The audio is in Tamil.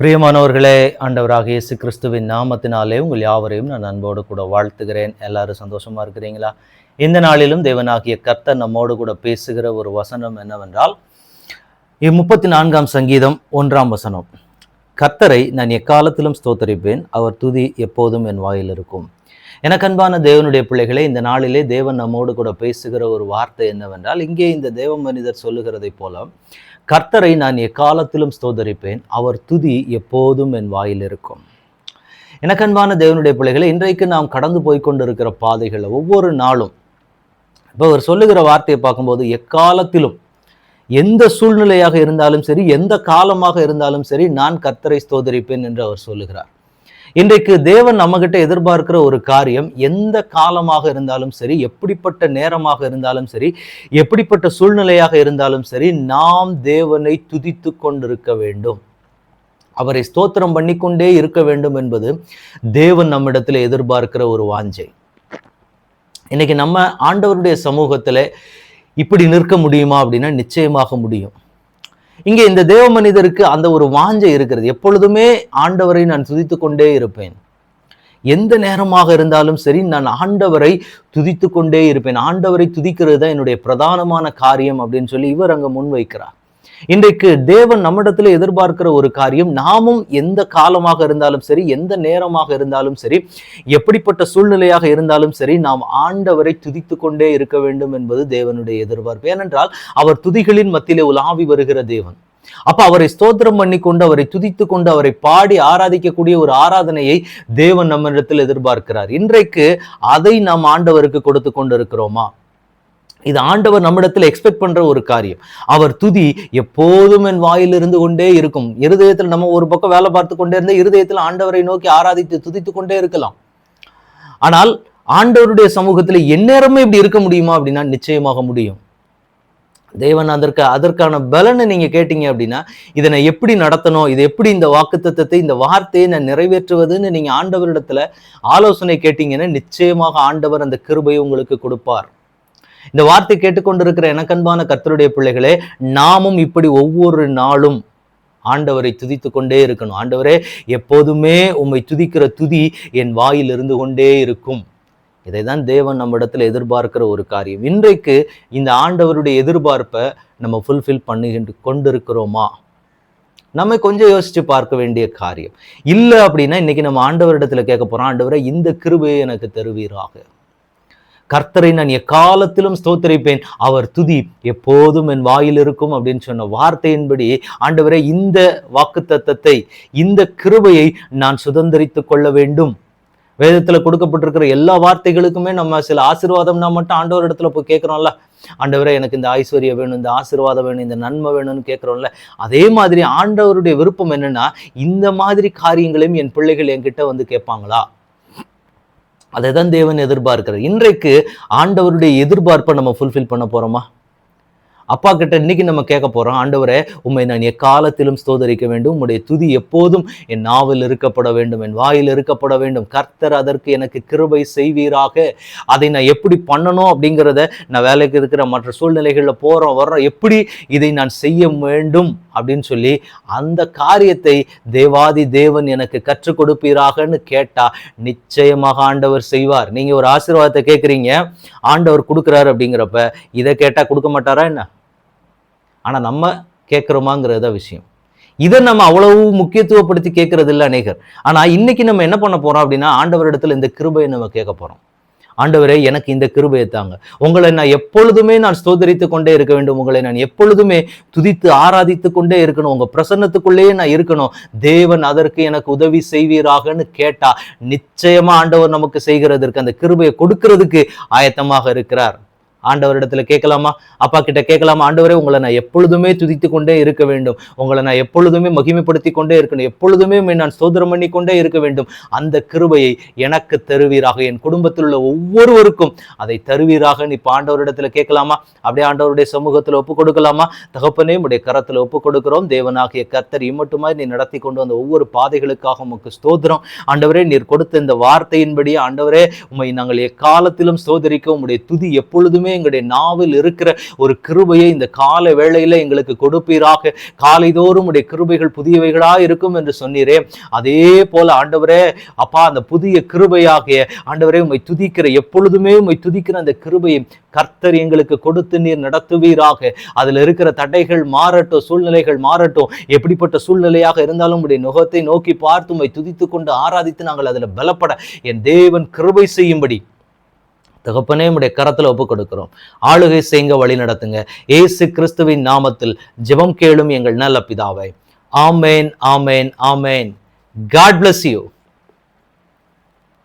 பிரியமானவர்களே ஆண்டவராக இயேசு கிறிஸ்துவின் நாமத்தினாலே உங்கள் யாவரையும் நான் அன்போடு கூட வாழ்த்துகிறேன். எல்லாரும் சந்தோஷமா இருக்கிறீங்களா? இந்த நாளிலும் தேவனாகிய கர்த்தர் நம்மோடு கூட பேசுகிற ஒரு வசனம் என்னவென்றால் முப்பத்தி நான்காம் சங்கீதம் ஒன்றாம் வசனம். கர்த்தரை நான் எக்காலத்திலும் ஸ்தோத்தரிப்பேன் அவர் துதி எப்போதும் என் வாயில் இருக்கும். எனக்கு அன்பான தேவனுடைய பிள்ளைகளே இந்த நாளிலே தேவன் நம்மோடு கூட பேசுகிற ஒரு வார்த்தை என்னவென்றால் இங்கே இந்த தேவ மனிதர் சொல்லுகிறதைப் போல கர்த்தரை நான் எக்காலத்திலும் ஸ்தோதரிப்பேன். அவர் துதி எப்போதும் என் வாயில் இருக்கும். எனக்கு அன்பான தேவனுடைய பிள்ளைகளை இன்றைக்கு நாம் கடந்து போய் கொண்டிருக்கிற பாதைகளை ஒவ்வொரு நாளும் இப்போ அவர் சொல்லுகிற வார்த்தையை பார்க்கும்போது எக்காலத்திலும் எந்த சூழ்நிலையாக இருந்தாலும் சரி எந்த காலமாக இருந்தாலும் சரி நான் கர்த்தரை ஸ்தோதரிப்பேன் என்று அவர் சொல்லுகிறார். இன்றைக்கு தேவன் நம்மகிட்ட எதிர்பார்க்கிற ஒரு காரியம் எந்த காலமாக இருந்தாலும் சரி எப்படிப்பட்ட நேரமாக இருந்தாலும் சரி எப்படிப்பட்ட சூழ்நிலையாக இருந்தாலும் சரி நாம் தேவனை துதித்து கொண்டிருக்க வேண்டும். அவரை ஸ்தோத்திரம் பண்ணிக்கொண்டே இருக்க வேண்டும் என்பது தேவன் நம்மிடத்தில் எதிர்பார்க்கிற ஒரு வாஞ்சை. இன்னைக்கு நம்ம ஆண்டவருடைய சமூகத்தில் இப்படி நிற்க முடியுமா அப்படின்னா நிச்சயமாக முடியும். இங்கே இந்த தேவ மனிதருக்கு அந்த ஒரு வாஞ்சை இருக்கிறது. எப்பொழுதுமே ஆண்டவரை நான் துதித்து கொண்டே இருப்பேன். எந்த நேரமாக இருந்தாலும் சரி நான் ஆண்டவரை துதித்து கொண்டே இருப்பேன். ஆண்டவரை துதிக்கிறது தான் என்னுடைய பிரதானமான காரியம் அப்படின்னு சொல்லி இவர் அங்க முன்வைக்கிறார். இன்றைக்கு தேவன் நம்மிடத்தில் எதிர்பார்க்கிற ஒரு காரியம் நாமும் எந்த காலமாக இருந்தாலும் சரி எந்த நேரமாக இருந்தாலும் சரி எப்படிப்பட்ட சூழ்நிலையாக இருந்தாலும் சரி நாம் ஆண்டவரை துதித்து கொண்டே இருக்க வேண்டும் என்பது தேவனுடைய எதிர்பார்ப்பு. ஏனென்றால் அவர் துதிகளின் மத்தியிலே உலாவி வருகிற தேவன். அப்ப அவரை ஸ்தோத்திரம் பண்ணி கொண்டு அவரை துதித்து கொண்டு அவரை பாடி ஆராதிக்கக்கூடிய ஒரு ஆராதனையை தேவன் நம்மிடத்தில் எதிர்பார்க்கிறார். இன்றைக்கு அதை நாம் ஆண்டவருக்கு கொடுத்து கொண்டிருக்கிறோமா இது ஆண்டவர் நம்மிடத்தில் எக்ஸ்பெக்ட் பண்ற ஒரு காரியம். அவர் துதி எப்போதும் என் வாயில் இருந்து கொண்டே இருக்கும். இருதயத்தில் நம்ம ஒரு பக்கம் வேலை பார்த்து கொண்டே இருந்த இருதயத்தில் ஆண்டவரை நோக்கி ஆராதித்து துதித்து கொண்டே இருக்கலாம். ஆனால் ஆண்டவருடைய சமூகத்தில் எந்நேரமே இப்படி இருக்க முடியுமா அப்படின்னா நிச்சயமாக முடியும். தேவன் அதற்கு அதற்கான பலனை நீங்கள் கேட்டீங்க அப்படின்னா இதை நான் எப்படி நடத்தணும் இது எப்படி இந்த வாக்குத்தத்தை இந்த வார்த்தையை நான் நிறைவேற்றுவதுன்னு நீங்கள் ஆண்டவரிடத்துல ஆலோசனை கேட்டீங்கன்னா நிச்சயமாக ஆண்டவர் அந்த கிருபையை உங்களுக்கு கொடுப்பார். இந்த வார்த்தை கேட்டுக்கொண்டிருக்கிற எனக்கன்பான கர்த்தருடைய பிள்ளைகளே நாமும் இப்படி ஒவ்வொரு நாளும் ஆண்டவரை துதித்து கொண்டே இருக்கணும். ஆண்டவரே எப்போதுமே உம்மை துதிக்கிற துதி என் வாயில் இருந்து கொண்டே இருக்கும். இதை தான் தேவன் நம்ம இடத்துல எதிர்பார்க்கிற ஒரு காரியம். இன்றைக்கு இந்த ஆண்டவருடைய எதிர்பார்ப்பை நம்ம ஃபுல்ஃபில் பண்ணுகின்ற கொண்டிருக்கிறோமா? நம்ம கொஞ்சம் யோசிச்சு பார்க்க வேண்டிய காரியம். இல்லை அப்படின்னா இன்னைக்கு நம்ம ஆண்டவரிடத்துல கேட்க போறோம். ஆண்டவரை இந்த கிருபையை எனக்கு தருவீராக. கர்த்தரை நான் எக்காலத்திலும் ஸ்தோத்தரிப்பேன். அவர் துதி எப்போதும் என் வாயில் இருக்கும் அப்படின்னு சொன்ன வார்த்தையின்படி ஆண்டவரே இந்த வாக்குத்தத்தத்தை இந்த கிருபையை நான் சுதந்திரித்து கொள்ள வேண்டும். வேதத்தில் கொடுக்கப்பட்டிருக்கிற எல்லா வார்த்தைகளுக்குமே நம்ம சில ஆசீர்வாதம்னா மட்டும் ஆண்டவர் இடத்துல போய் கேட்குறோம்ல. ஆண்டவரே எனக்கு இந்த ஐஸ்வர்யம் வேணும் இந்த ஆசீர்வாதம் வேணும் இந்த நன்மை வேணும்னு கேட்குறோம்ல. அதே மாதிரி ஆண்டவருடைய விருப்பம் என்னன்னா இந்த மாதிரி காரியங்களையும் என் பிள்ளைகள் என்கிட்ட வந்து கேட்பாங்களா? அதை தான் தேவன் எதிர்பார்க்கிறார். இன்றைக்கு ஆண்டவருடைய எதிர்பார்ப்பை நம்ம ஃபுல்ஃபில் பண்ண போகிறோமா அப்பா கிட்ட இன்னைக்கு நம்ம கேட்க போறோம் ஆண்டவரே உம்மை நான் எக்காலத்திலும் ஸ்தோதரிக்க வேண்டும். உம்முடைய துதி எப்போதும் என் நாவில் இருக்கப்பட வேண்டும் என் வாயில் இருக்கப்பட வேண்டும். கர்த்தர் அதற்கு எனக்கு கிருபை செய்வீராக. அதை நான் எப்படி பண்ணணும்? அப்படிங்கிறத நான் வேலைக்கு இருக்கிற மற்ற சூழ்நிலைகளில் போறோம் வர்றோம். எப்படி இதை நான் செய்ய வேண்டும் அப்படின்னு சொல்லி அந்த காரியத்தை தேவாதி தேவன் எனக்கு கற்றுக் கொடுப்பீராகன்னு கேட்டா நிச்சயமாக ஆண்டவர் செய்வார். நீங்க ஒரு ஆசீர்வாதத்தை கேட்குறீங்க ஆண்டவர் கொடுக்குறாரு அப்படிங்கிறப்ப இதை கேட்டால் கொடுக்க மாட்டாரா என்ன? ஆனால் நம்ம கேட்குறோமாங்கிறத விஷயம். இதை நம்ம அவ்வளவு முக்கியத்துவப்படுத்தி கேட்கறது இல்லை அநேகர். ஆனால் இன்னைக்கு நம்ம என்ன பண்ண போகிறோம் அப்படின்னா ஆண்டவரிடத்தில் இந்த கிருபையை நம்ம கேட்க போகிறோம் ஆண்டவரே எனக்கு இந்த கிருபையை தாங்க. உங்களை நான் எப்பொழுதுமே நான் ஸ்தோதரித்து கொண்டே இருக்க வேண்டும். உங்களை நான் எப்பொழுதுமே துதித்து ஆராதித்து கொண்டே இருக்கணும். உங்கள் பிரசன்னத்துக்குள்ளேயே நான் இருக்கணும். தேவன் அதற்கு எனக்கு உதவி செய்வீராகன்னு கேட்டா நிச்சயமா ஆண்டவர் நமக்கு செய்கிறதற்கு அந்த கிருபையை கொடுக்கறதுக்கு ஆயத்தமாக இருக்கிறார். ஆண்டவரிடத்துல கேட்கலாமா? அப்பா கிட்ட கேட்கலாமா? ஆண்டவரே உங்களை நான் எப்பொழுதுமே துதித்து கொண்டே இருக்க வேண்டும். உங்களை நான் எப்பொழுதுமே மகிமைப்படுத்தி கொண்டே இருக்கணும். எப்பொழுதுமே நான் சோதரம் பண்ணி கொண்டே இருக்க வேண்டும். அந்த கிருபையை எனக்கு தருவீராக. என் குடும்பத்தில் உள்ள ஒவ்வொருவருக்கும் அதை தருவீராக. நீ ஆண்டவரிடத்துல கேட்கலாமா? அப்படியே ஆண்டவருடைய சமூகத்தில் ஒப்பு கொடுக்கலாமா? தகப்பனே உடைய கரத்தில் ஒப்பு கொடுக்கிறோம். தேவனாகிய கத்தர் இம்மட்டுமாய் நீ நடத்தி கொண்டு வந்த ஒவ்வொரு பாதைகளுக்காக உமக்கு ஸ்தோத்திரம். ஆண்டவரே நீர் கொடுத்த இந்த வார்த்தையின்படி ஆண்டவரே உண்மை நாங்கள் எக்காலத்திலும் சோதரிக்க உம்முடைய துதி எப்பொழுதுமே எங்களுடைய நாவில் இருக்கிற ஒரு கிருபையை இந்த கால வேளையில எங்களுக்கு கொடுப்பீராக. காலைதோறும் உடைய கிருபைகள் புதியவைகளாக இருக்கும் என்று சொன்னீரே. அதே போல ஆண்டவரே அப்பா அந்த புதிய கிருபையாகிய ஆண்டவரே உண்மை துதிக்கிற எப்பொழுதுமே உண்மை துதிக்கிற அந்த கிருபையை கர்த்தர் எங்களுக்கு கொடுத்து நீர் நடத்துவீராக. அதுல இருக்கிற தடைகள் மாறட்டும் சூழ்நிலைகள் மாறட்டும். எப்படிப்பட்ட சூழ்நிலையாக இருந்தாலும் உடைய நுகத்தை நோக்கி பார்த்து உண்மை துதித்து கொண்டு ஆராதித்து நாங்கள் அதுல பலப்பட என் தேவன் கிருபை செய்யும்படி தகப்பனே உடைய கரத்தில் ஒப்பு கொடுக்கிறோம் ஆளுகை செய்யுங்க வழி நடத்துங்க. ஏசு கிறிஸ்துவின் நாமத்தில் ஜெபம் கேளும் எங்கள் நல்ல பிதாவை. ஆமேன் ஆமேன் ஆமேன். God bless you